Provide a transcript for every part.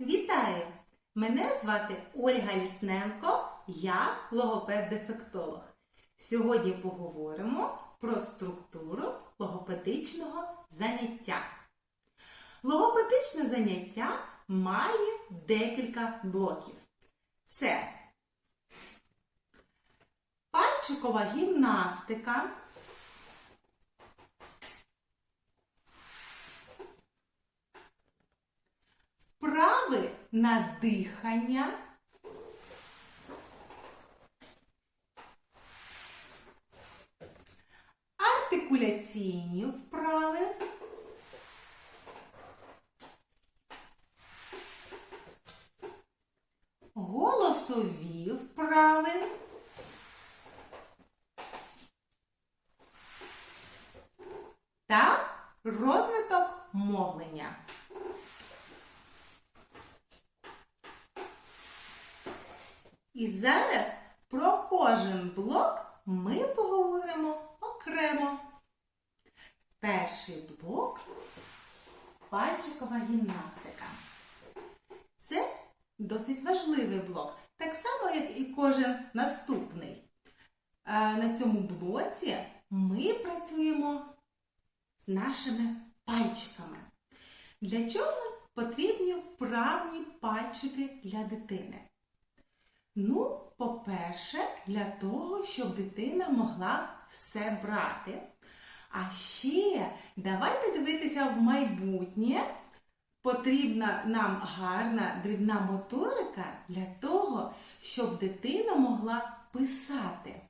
Вітаю! Мене звати Ольга Лісненко, я логопед-дефектолог. Сьогодні поговоримо про структуру логопедичного заняття. Логопедичне заняття має декілька блоків. Це пальчикова гімнастика. Вправи на дихання. Артикуляційні вправи. Голосові вправи. Та розвиток мовлення. І зараз про кожен блок ми поговоримо окремо. Перший блок пальчикова гімнастика. Це досить важливий блок, так само, як і кожен наступний. На цьому блоці ми працюємо з нашими пальчиками. Для чого потрібні вправні пальчики для дитини? Ну, по-перше, для того, щоб дитина могла все брати. А ще давайте дивитися в майбутнє. Потрібна нам гарна дрібна моторика для того, щоб дитина могла писати.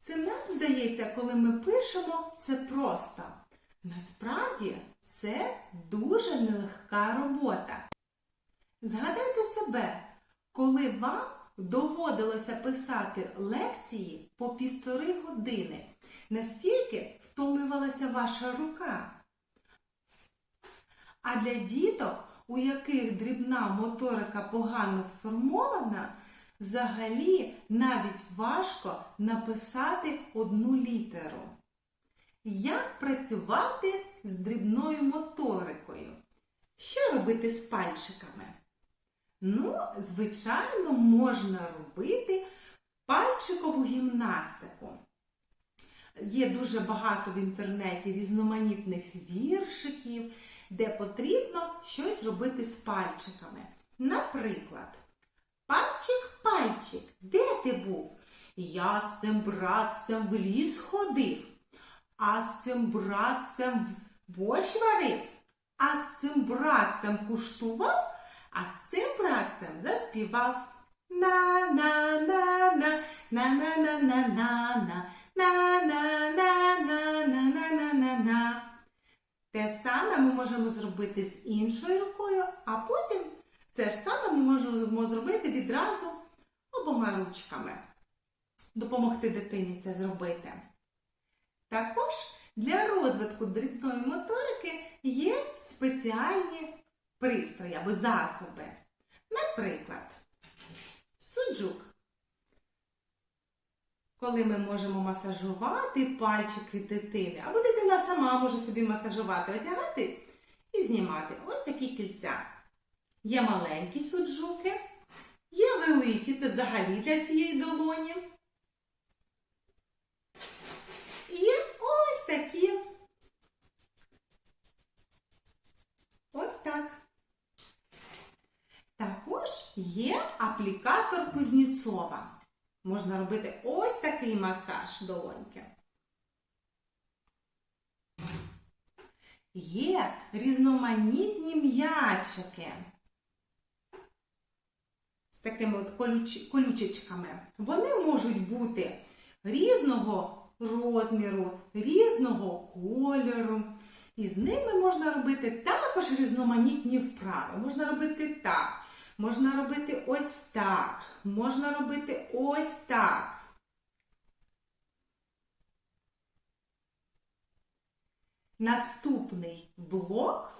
Це нам здається, коли ми пишемо, це просто. Насправді це дуже нелегка робота. Згадайте себе, коли вам доводилося писати лекції по півтори години, настільки втомлювалася ваша рука. А для діток, у яких дрібна моторика погано сформована, взагалі навіть важко написати одну літеру. Як працювати з дрібною моторикою? Що робити з пальчиками? Ну, звичайно, можна робити пальчикову гімнастику. Є дуже багато в інтернеті різноманітних віршиків, де потрібно щось робити з пальчиками. Наприклад, пальчик, пальчик, де ти був? Я з цим братцем в ліс ходив, а з цим братцем борщ варив, а з цим братцем куштував. А з цим братцем заспівав на на на на на на на на на на на Те саме ми можемо зробити з іншою рукою, а потім це ж саме ми можемо зробити відразу обома ручками. Допомогти дитині це зробити. Також для розвитку дрібної моторики є спеціальні пристрої або засоби. Наприклад, суджук. Коли ми можемо масажувати пальчики дитини, або дитина сама може собі масажувати, одягати і знімати ось такі кільця. Є маленькі суджуки, є великі, це взагалі для цієї долоні. І ось такі. Ось так. Також є аплікатор Кузнєцова. Можна робити ось такий масаж долоньки. Є різноманітні м'ячики з такими от колюч... колючечками. Вони можуть бути різного розміру, різного кольору. І з ними можна робити також різноманітні вправи. Можна робити так, можна робити ось так, можна робити ось так. Наступний блок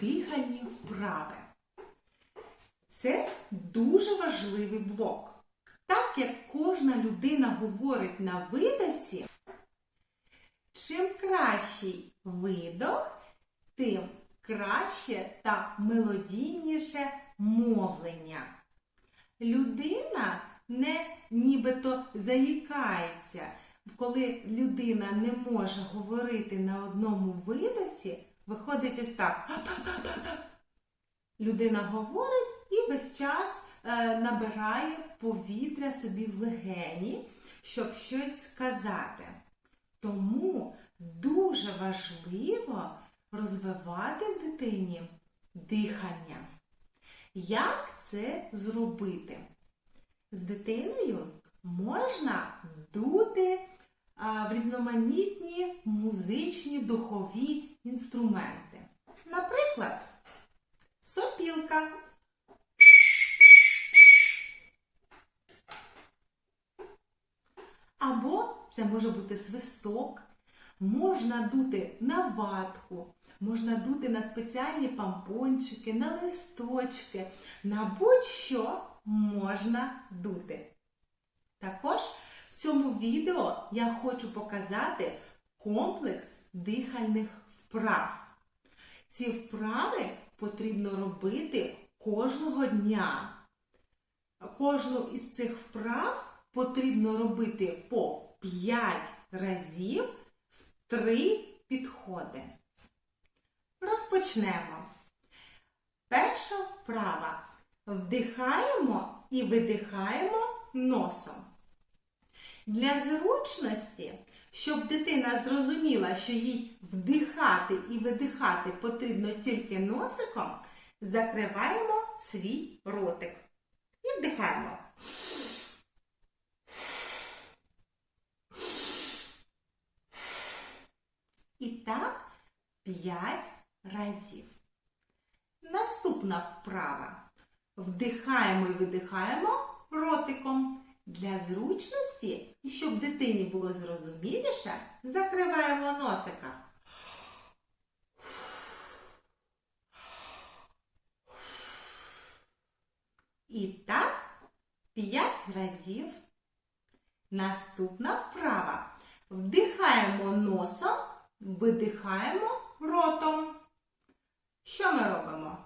дихальні вправи. Це дуже важливий блок. Так як кожна людина говорить на видосі, чим кращий видох, тим краще та мелодійніше мовлення. Людина не нібито заїкається. Коли людина не може говорити на одному видосі, виходить ось так. Людина говорить і весь час е, набирає повітря собі в легені, щоб щось сказати. Тому дуже важливо розвивати в дитині дихання. Як це зробити? З дитиною можна дути в різноманітні музичні духові інструменти. Наприклад, сопілка. Або це може бути свисток, можна дути на ватку, можна дути на спеціальні пампончики, на листочки, на будь-що можна дути. Також в цьому відео я хочу показати комплекс дихальних вправ. Ці вправи потрібно робити кожного дня. Кожну із цих вправ потрібно робити по 5 разів в 3 підходи. Розпочнемо. Перша вправа. Вдихаємо і видихаємо носом. Для зручності, щоб дитина зрозуміла, що їй вдихати і видихати потрібно тільки носиком, закриваємо свій ротик. І вдихаємо. І так 5 разів. Наступна вправа. Вдихаємо і видихаємо ротиком. Для зручності, і щоб дитині було зрозуміліше, закриваємо носика. І так 5 разів. Наступна вправа. Вдихаємо носом, видихаємо ротом. Що ми робимо?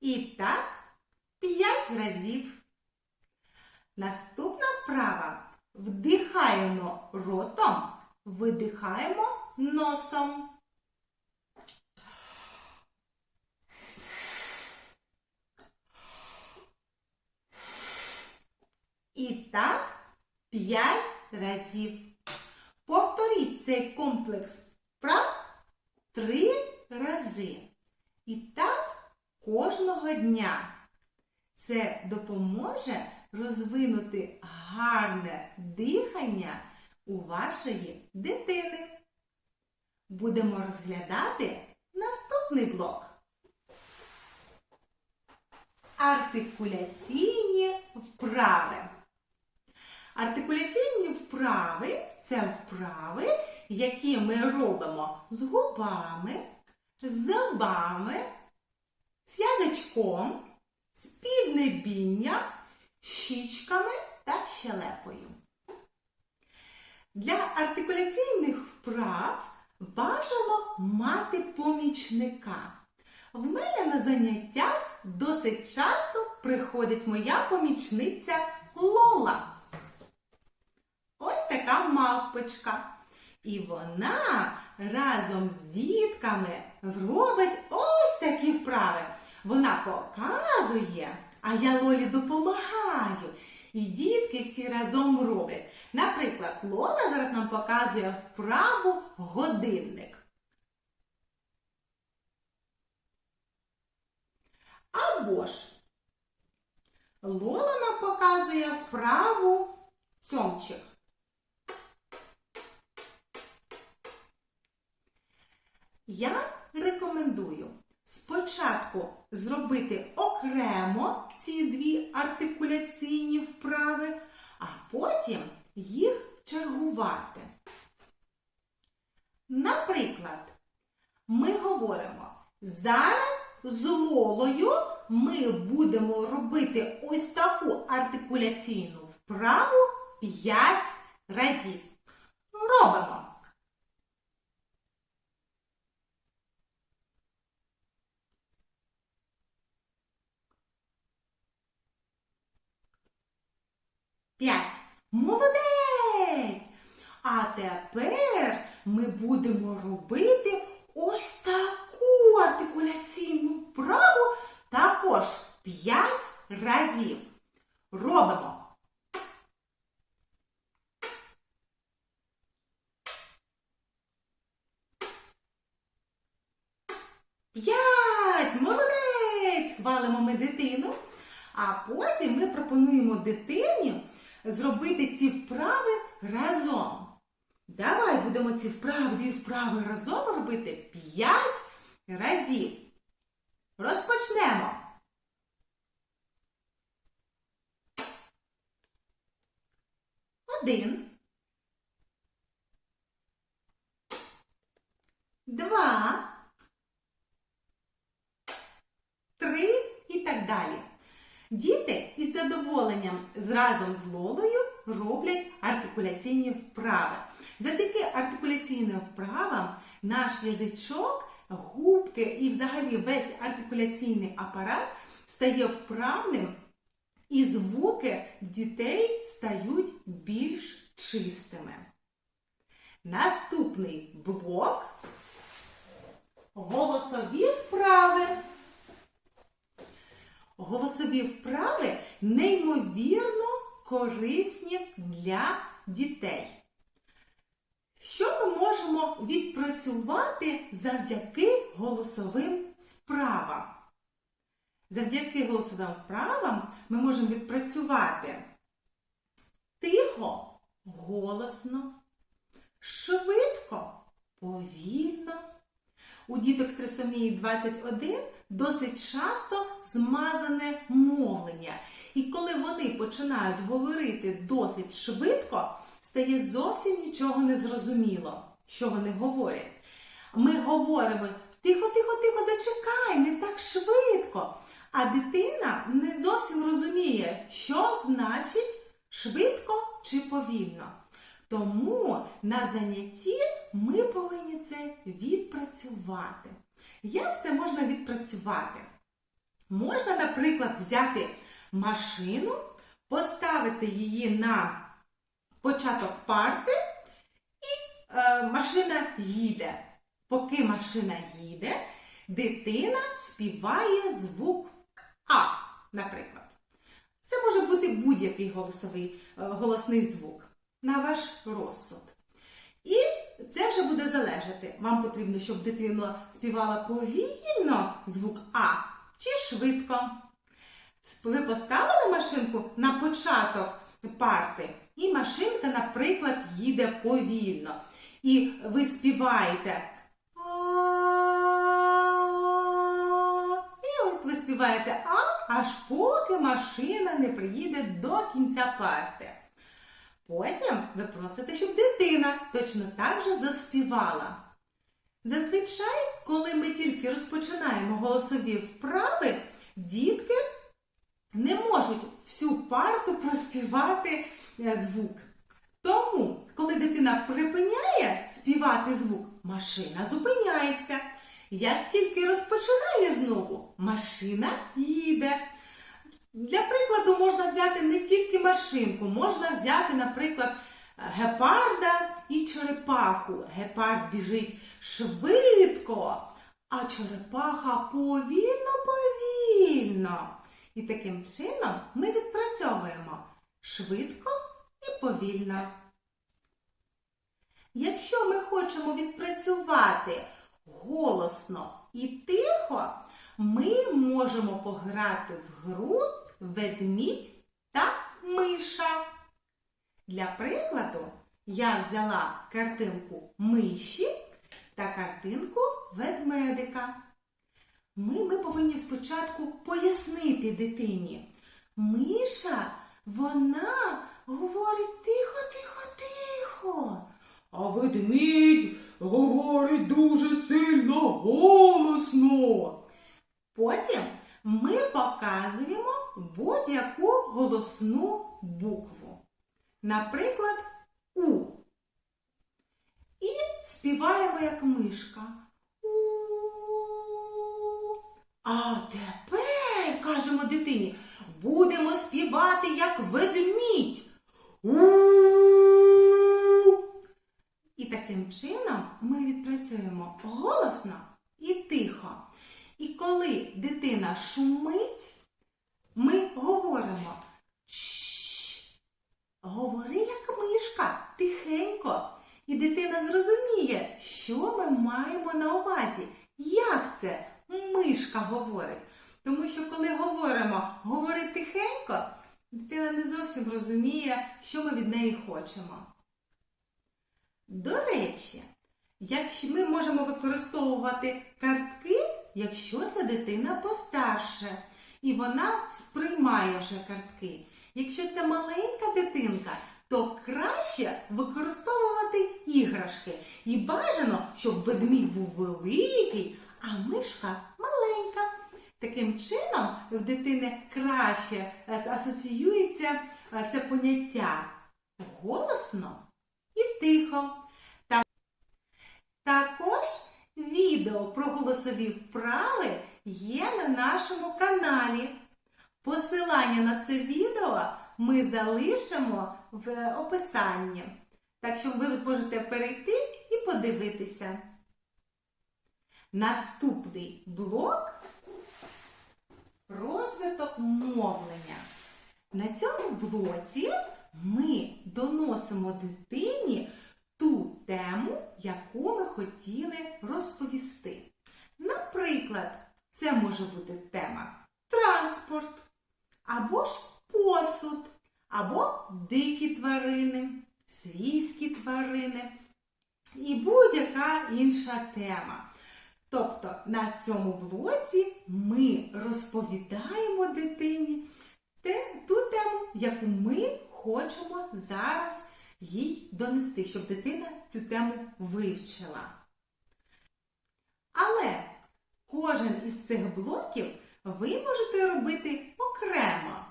І так 5 разів. Наступна вправа. Вдихаємо ротом, видихаємо носом. І так 5 разів. Повторіть цей комплекс вправ 3 рази. І так кожного дня. Це допоможе розвинути гарне дихання у вашої дитини. Будемо розглядати наступний блок. Артикуляційні вправи. Артикуляційні вправи це вправи, які ми робимо з губами, зубами, з язичком, з піднебінням, щічками та щелепою. Для артикуляційних вправ бажано мати помічника. В мене на заняттях досить часто приходить моя помічниця Лола. Така мавпочка. І вона разом з дітками робить ось такі вправи. Вона показує, а я Лолі допомагаю. І дітки всі разом роблять. Наприклад, Лола зараз нам показує вправу годинник. Або ж Лола нам показує вправу цьомчик. Я рекомендую спочатку зробити окремо ці дві артикуляційні вправи, а потім їх чергувати. Наприклад, ми говоримо, зараз з Лолою ми будемо робити ось таку артикуляційну вправу вправу 5 разів. Робимо. П'ять. Молодець! А тепер ми будемо робити ось таку артикуляційну вправу також 5 разів. Робимо. П'ять! Молодець! Хвалимо ми дитину. А потім ми пропонуємо дитині зробити ці вправи разом. Давай будемо ці вправи, дві вправи разом робити 5 разів. Розпочнемо. Один. Два. Три і так далі. Діти задоволенням разом з Лолою роблять артикуляційні вправи. Завдяки артикуляційним вправам наш язичок, губки і взагалі весь артикуляційний апарат стає вправним, і звуки дітей стають більш чистими. Наступний блок голосові вправи. Голосові вправи неймовірно корисні для дітей. Що ми можемо відпрацювати завдяки голосовим вправам? Завдяки голосовим вправам ми можемо відпрацювати тихо, голосно, швидко, повільно. У діток з трисомії 21 досить часто змазане мовлення. І коли вони починають говорити досить швидко, стає зовсім нічого не зрозуміло, що вони говорять. Ми говоримо тихо, тихо, тихо, зачекай, не так швидко. А дитина не зовсім розуміє, що значить швидко чи повільно. Тому на занятті ми повинні це відпрацювати. Як це можна відпрацювати? Можна, наприклад, взяти машину, поставити її на початок парти, і е, машина їде. Поки машина їде, дитина співає звук А, наприклад. Це може бути будь-який голосовий, е, голосний звук на ваш розсуд. І це вже буде залежати. Вам потрібно, щоб дитина співала повільно звук А чи швидко. Ви поставили машинку на початок парти, і машинка, наприклад, їде повільно. І ви співаєте. І от ви співаєте А, аж поки машина не приїде до кінця парти. Потім ви просите, щоб дитина точно так же заспівала. Зазвичай, коли ми тільки розпочинаємо голосові вправи, дітки не можуть всю парту проспівати е, звук. Тому, коли дитина припиняє співати звук, машина зупиняється. Як тільки розпочинає знову, машина їде. Для прикладу можна взяти не тільки машинку, можна взяти, наприклад, гепарда і черепаху. Гепард біжить швидко, а черепаха повільно-повільно. І таким чином ми відпрацьовуємо швидко і повільно. Якщо ми хочемо відпрацювати голосно і тихо, ми можемо пограти в гру ведмідь та миша. Для прикладу, я взяла картинку миші та картинку ведмедика. Ми, ми повинні спочатку пояснити дитині. Миша, вона говорить тихо, тихо, тихо. А ведмідь говорить дуже сильно голосно. Потім ми показуємо будь-яку голосну букву. наприклад, У. І співаємо як мишка. У. А тепер, кажемо дитині, будемо співати як ведмідь. У. І таким чином ми відпрацюємо голосно і тихо. І коли дитина шумить, ми говоримо «Чш». Говори як мишка, тихенько. І дитина зрозуміє, що ми маємо на увазі. Як це мишка говорить? Тому що коли говоримо говори тихенько, дитина не зовсім розуміє, що ми від неї хочемо. До речі, якщо ми можемо використовувати картки, якщо це дитина постарше, і вона сприймає вже картки. Якщо це маленька дитинка, то краще використовувати іграшки. І бажано, щоб ведмідь був великий, а мишка маленька. Таким чином в дитини краще е, асоціюється е, це поняття голосно і тихо. Та- Також відео про голосові вправи є на нашому каналі. Посилання на це відео ми залишимо в описанні. Так що ви зможете перейти і подивитися. Наступний блок розвиток мовлення. На цьому блоці ми доносимо дитині ту тему, яку ми хотіли розповісти. Наприклад, це може бути тема транспорт, або ж посуд, або дикі тварини, свійські тварини і будь-яка інша тема. Тобто на цьому блоці ми розповідаємо дитині ту тему, яку ми хочемо зараз їй донести, щоб дитина цю тему вивчила. Але кожен із цих блоків ви можете робити окремо.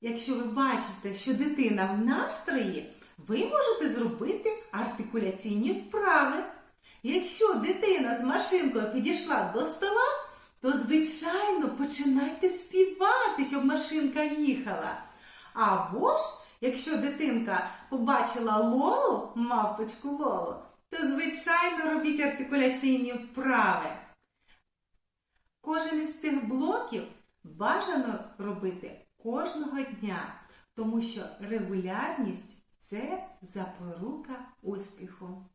Якщо ви бачите, що дитина в настрої, ви можете зробити артикуляційні вправи. Якщо дитина з машинкою підійшла до стола, то, звичайно, починайте співати, щоб машинка їхала. Або ж, якщо дитинка побачила Лолу, мавпочку Лолу, то, звичайно, робіть артикуляційні вправи. Кожен із цих блоків бажано робити кожного дня, тому що регулярність це запорука успіху.